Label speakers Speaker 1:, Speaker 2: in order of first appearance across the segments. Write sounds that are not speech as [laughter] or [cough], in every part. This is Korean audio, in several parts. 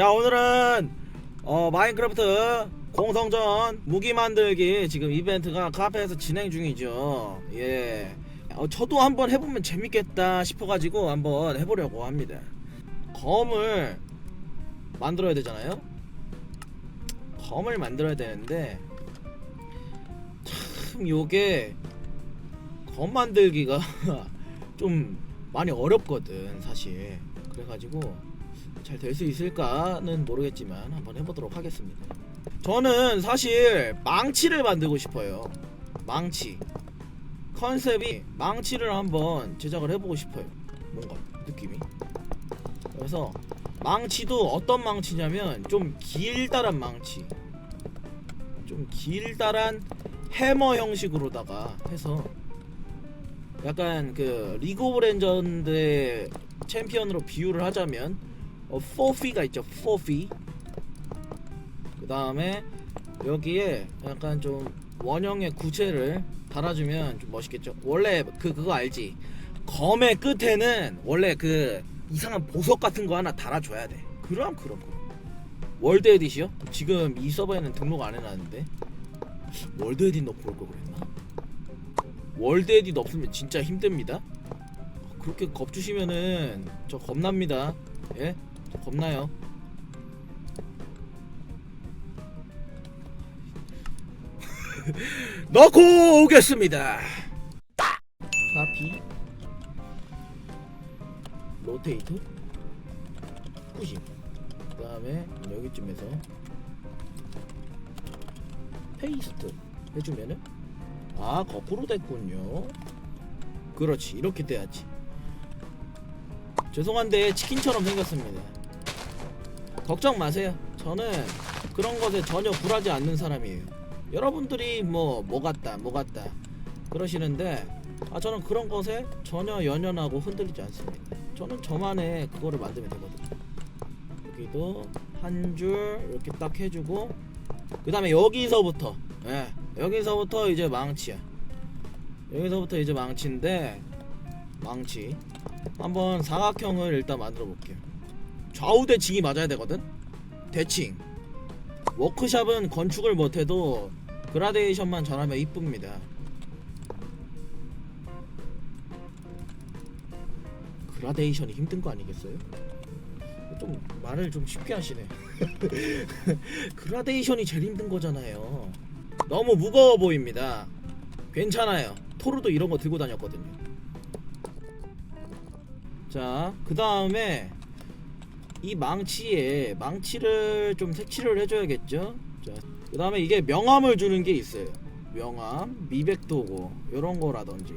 Speaker 1: 자 오늘은 어, 마인크래프트 공성전 무기 만들기 지금 이벤트가 카페에서 진행 중이죠. 예. 어, 저도 한번 해보면 재밌겠다 싶어가지고 한번 해보려고 합니다. 검을 만들어야 되잖아요? 검을 만들어야 되는데 참 요게 검 만들기가 [laughs] 좀 많이 어렵거든 사실. 그래가지고 잘 될 수 있을까는 모르겠지만 한번 해보도록 하겠습니다. 저는 사실 망치를 만들고 싶어요. 망치. 컨셉이 망치를 한번 제작을 해보고 싶어요. 뭔가 느낌이. 그래서 망치도 어떤 망치냐면 좀 길다란 망치. 좀 길다란 해머 형식으로다가 해서 약간 그 리그 오브 레전드의 챔피언으로 비유를 하자면 어, 포피가 있죠. 포피 그 다음에 여기에 약간 좀 원형의 구체를 달아주면 좀 멋있겠죠. 원래 그 그거 알지? 검의 끝에는 원래 그 이상한 보석 같은 거 하나 달아줘야 돼. 그럼 그럼 그럼. 월드 에딧이요? 지금 이 서버에는 등록 안 해놨는데. 월드 에딧 넣고 올걸 그랬나? 월드 에딧 없으면 진짜 힘듭니다. 그렇게 겁주시면은 저 겁납니다. 예? 저 겁나요. [laughs] 넣고 오겠습니다. 카피 로테이트 90 그 다음에 여기쯤에서 페이스트 해주면은? 아 거꾸로 됐군요. 그렇지 이렇게 돼야지. 죄송한데 치킨처럼 생겼습니다 걱정 마세요. 저는 그런 것에 전혀 굴하지 않는 사람이에요. 여러분들이 뭐 뭐 같다 뭐 같다 그러시는데 아 저는 그런 것에 전혀 연연하고 흔들리지 않습니다. 저는 저만의 그거를 만들면 되거든요. 여기도 한 줄 이렇게 딱 해주고 그 다음에 여기서부터 예 여기서부터 이제 망치야. 여기서부터 이제 망치인데 망치. 한번 사각형을 일단 만들어 볼게요 좌우 대칭이 맞아야 되거든? 대칭. 워크샵은 건축을 못해도 그라데이션만 잘하면 이쁩니다. 그라데이션이 힘든 거 아니겠어요? 좀 말을 좀 쉽게 하시네. [laughs] 그라데이션이 제일 힘든 거잖아요. 너무 무거워 보입니다. 괜찮아요. 토르도 이런 거 들고 다녔거든요. 자그 다음에 이 망치에 망치를 좀 색칠을 해줘야겠죠? 자그 다음에 이게 명암을 주는 게 있어요. 명암 미백도고 이런 거라든지.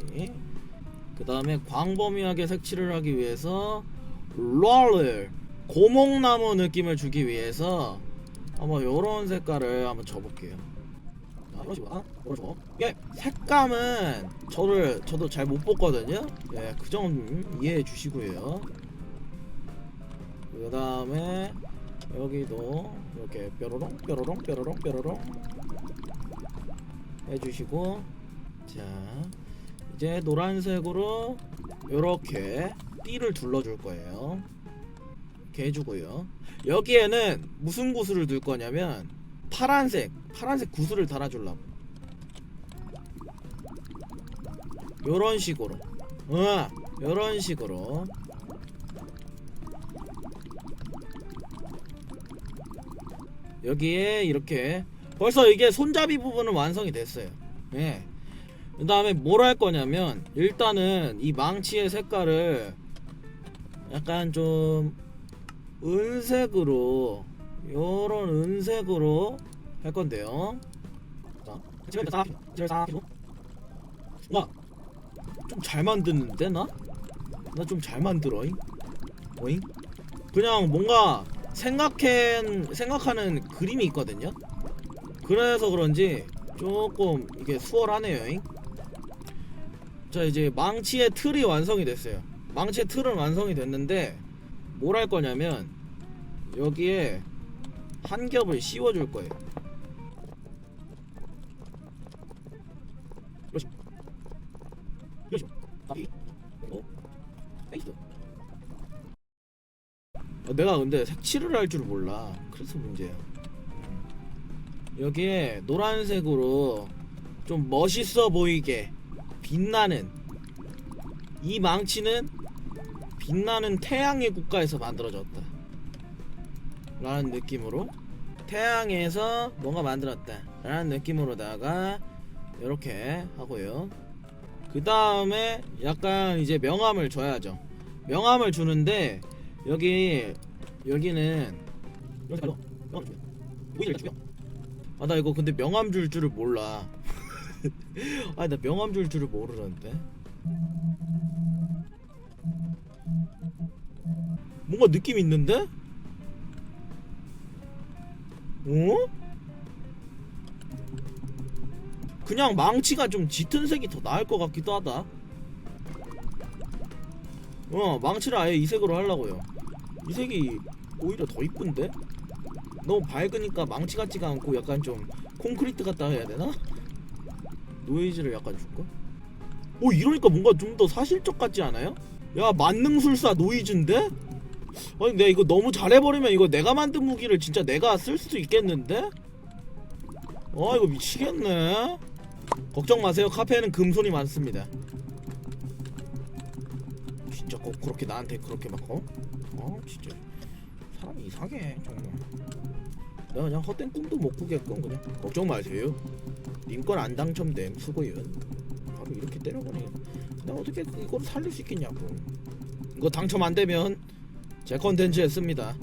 Speaker 1: 그 다음에 광범위하게 색칠을 하기 위해서 롤을 고목나무 느낌을 주기 위해서 한번 요런 색깔을 한번 줘볼게요. 자, 이런 식으로 아, 이런 이게 색감은 저를 저도 잘 못 봤거든요. 예, 그 점 이해해 주시고요 그 다음에 여기도 이렇게 뾰로롱 뾰로롱 뾰로롱 뾰로롱 해주시고 자 이제 노란색으로 이렇게 띠를 둘러줄 거예요. 이렇게 해주고요. 여기에는 무슨 구슬을 둘 거냐면 파란색 파란색 구슬을 달아주려고. 요런 식으로. 어 요런 식으로 여기에 이렇게 벌써 이게 손잡이 부분은 완성이 됐어요 예. 그 다음에 뭘 할 거냐면 일단은 이 망치의 색깔을 약간 좀 은색으로 요런 은색으로 할 건데요 와좀 잘 만드는데 나? 나 좀 잘 만들어잉? 오잉? 그냥 뭔가 생각해 생각하는 그림이 있거든요? 그래서 그런지 조금 이게 수월하네요 자 이제 망치의 틀이 완성이 됐어요. 망치의 틀은 완성이 됐는데 뭘 할 거냐면 여기에 한 겹을 씌워줄 거예요. 그렇지. 그렇지 내가 근데 색칠을 할 줄 몰라. 그래서 문제야. 여기에 노란색으로 좀 멋있어 보이게 빛나는 이 망치는 빛나는 태양의 국가에서 만들어졌다. 라는 느낌으로 태양에서 뭔가 만들었다. 라는 느낌으로다가 이렇게 하고요. 그 다음에 약간 이제 명암을 줘야죠. 명암을 주는데 여기 여기는 여기 봐, 명암 주면 오이를 주면 아나 이거 근데 명암 줄 줄을 몰라. [laughs] 아나 명암 줄 줄을 모르는데. 뭔가 느낌 있는데? 어? 그냥 망치가 좀 짙은 색이 더 나을 것 같기도 하다. 어, 망치를 아예 이 색으로 하려고요. 이 색이 오히려 더 이쁜데? 너무 밝으니까 망치 같지가 않고 약간 좀 콘크리트 같다 해야 되나? 노이즈를 약간 줄까? 오 이러니까 뭔가 좀 더 사실적 같지 않아요? 야 만능술사 노이즈인데? 아니 내가 이거 너무 잘해버리면 이거 내가 만든 무기를 진짜 내가 쓸 수도 있겠는데? 아 이거 미치겠네 걱정 마세요 카페에는 금손이 많습니다 진짜 꼭 그렇게 나한테 그렇게 막 어? 어? 진짜 사람이 이상해 정말. 내가 그냥 헛된 꿈도 못 꾸겠건 그냥. 걱정 마세요. 님건 안 당첨됨 수고연 바로 이렇게 때려버리네 내가 어떻게 이걸 살릴 수 있겠냐고. 이거 당첨 안 되면 제 컨텐츠에 씁니다.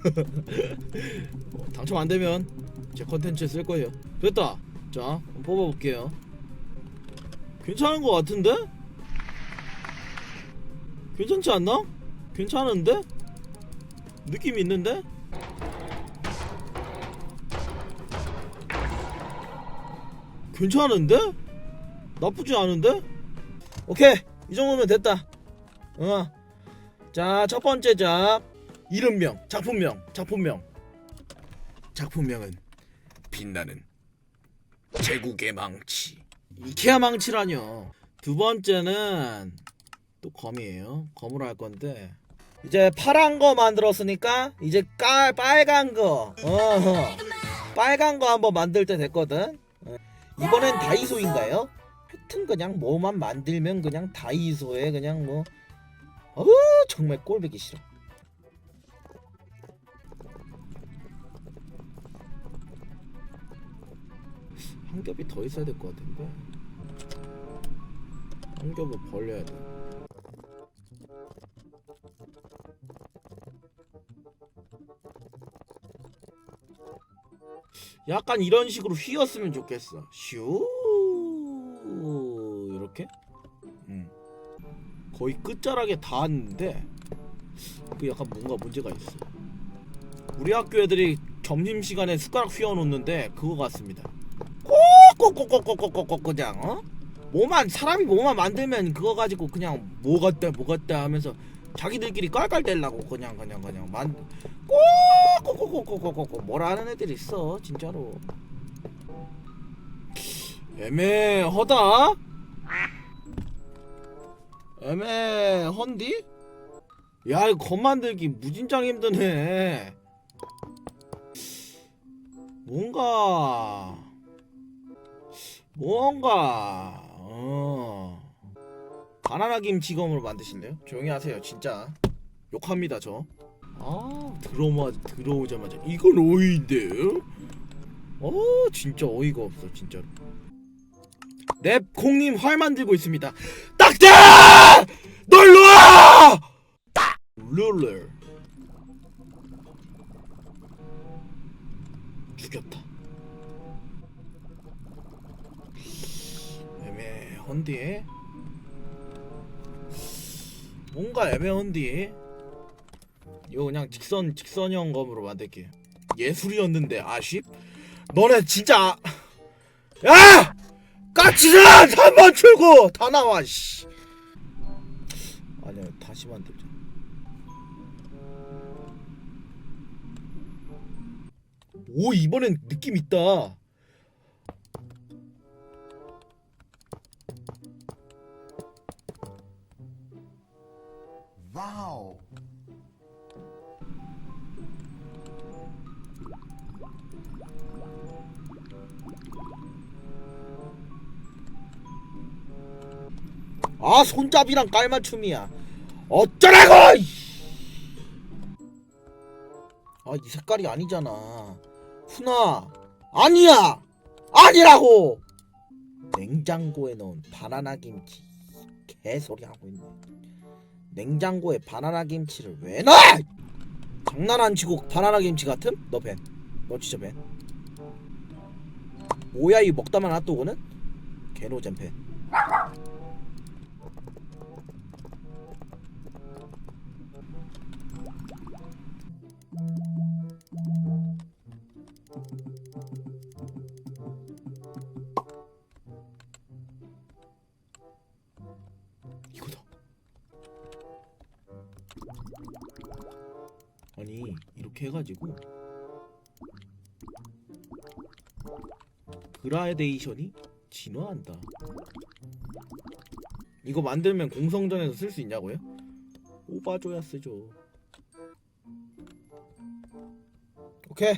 Speaker 1: [laughs] 어, 당첨 안 되면 제 컨텐츠에 쓸 거예요. 됐다. 자 뽑아볼게요. 괜찮은 거 같은데? 괜찮지 않나? 괜찮은데? 느낌 있는데? 괜찮은데? 나쁘지 않은데? 오케이 이 정도면 됐다 어. 자첫 번째 작 이름명 작품명 작품명 작품명은 빛나는 제국의 망치 이케아 망치라뇨 두 번째는 또 검이에요. 검으로 할 건데. 이제 파란 거 만들었으니까 이제 깔 빨간 거. 어허. 빨간 거 한번 만들 때 됐거든. 어. 이번엔 다이소인가요? 하여튼 그냥 뭐만 만들면 그냥 다이소에 그냥 뭐. 어우 정말 꼴보기 싫어. 한 겹이 더 있어야 될 것 같은데. 한 겹을 벌려야 돼 약간 이런 식으로 휘었으면 좋겠어. 슈. 이렇게? 음. 거의 끝자락에 닿았는데 그 약간 뭔가 문제가 있어. 우리 학교 애들이 점심 시간에 숟가락 휘어놓는데 그거 같습니다. 꼭꼭꼭꼭꼭꼭꼭 그냥 어? 뭐만 사람이 뭐만 만들면 그거 가지고 그냥 뭐 같다 뭐 같다 하면서 자기들끼리 깔깔대려고 그냥 그냥 그냥. 만 꼭꼭꼭꼭꼭꼭 뭐라 하는 애들이 있어 진짜로. 애매하다. 애매헌디? 야 이거 검 만들기 무진장 힘드네. 뭔가 뭔가 어 바나나 김치검으로 만드실래요? 조용히 하세요. 진짜 욕합니다 저 아. 들어마 들어오자마자 이건 어이인데요? 어 진짜 어이가 없어 진짜로 랩콩님 활 만들고 있습니다. 딱대 널로와! 룰러 죽였다. 애매헌디 뭔가 애매헌디 이거 그냥 직선 직선형 검으로 만들게. 예술이었는데 아쉽? 너네 진짜 야! 까치라! 한번 출고 다 나와 씨! 아니야 다시 만들자. 오 이번엔 느낌 있다
Speaker 2: 와우.
Speaker 1: 아 손잡이랑 깔맞춤이야. 어쩌라고! 아이 아, 색깔이 아니잖아. 훈아 아니야 아니라고. 냉장고에 넣은 바나나 김치 개소리 하고 있네. 냉장고에 바나나 김치를 왜 넣어 장난 안 치고 바나나 김치 같음? 너 벤. 너 진짜 벤. 뭐야 이 먹다만 핫도그는? 개노잼 벤. 이렇게 해가지고 그라데이션이 진화한다. 이거 만들면 공성전에서 쓸 수 있냐고요? 뽑아줘야 쓰죠. 오케이.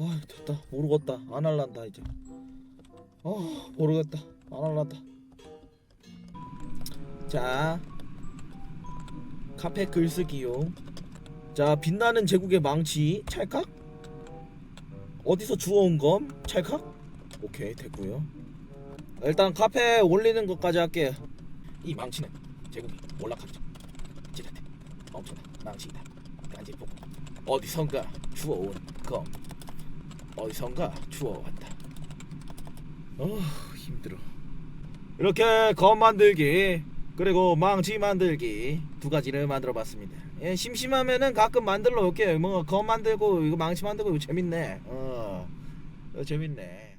Speaker 1: 아 됐다 모르겠다 안 할란다 이제. 아 모르겠다 안 할란다. 자 카페 글쓰기용 자 빛나는 제국의 망치 찰칵? 어디서 주워온 검 찰칵? 오케이 됐고요. 일단 카페에 올리는 것까지 할게요 이 망치는 제국이 전 찌릿해 엄청난 망치이다. 깐지보고 어디선가 주워온 검. 어디선가 주워왔다. 어 힘들어. 이렇게 검 만들기 그리고 망치 만들기 두 가지를 만들어 봤습니다. 예, 심심하면은 가끔 만들러 올게요. 뭐검 만들고 이거 망치 만들고 이거 재밌네. 어, 이거 재밌네.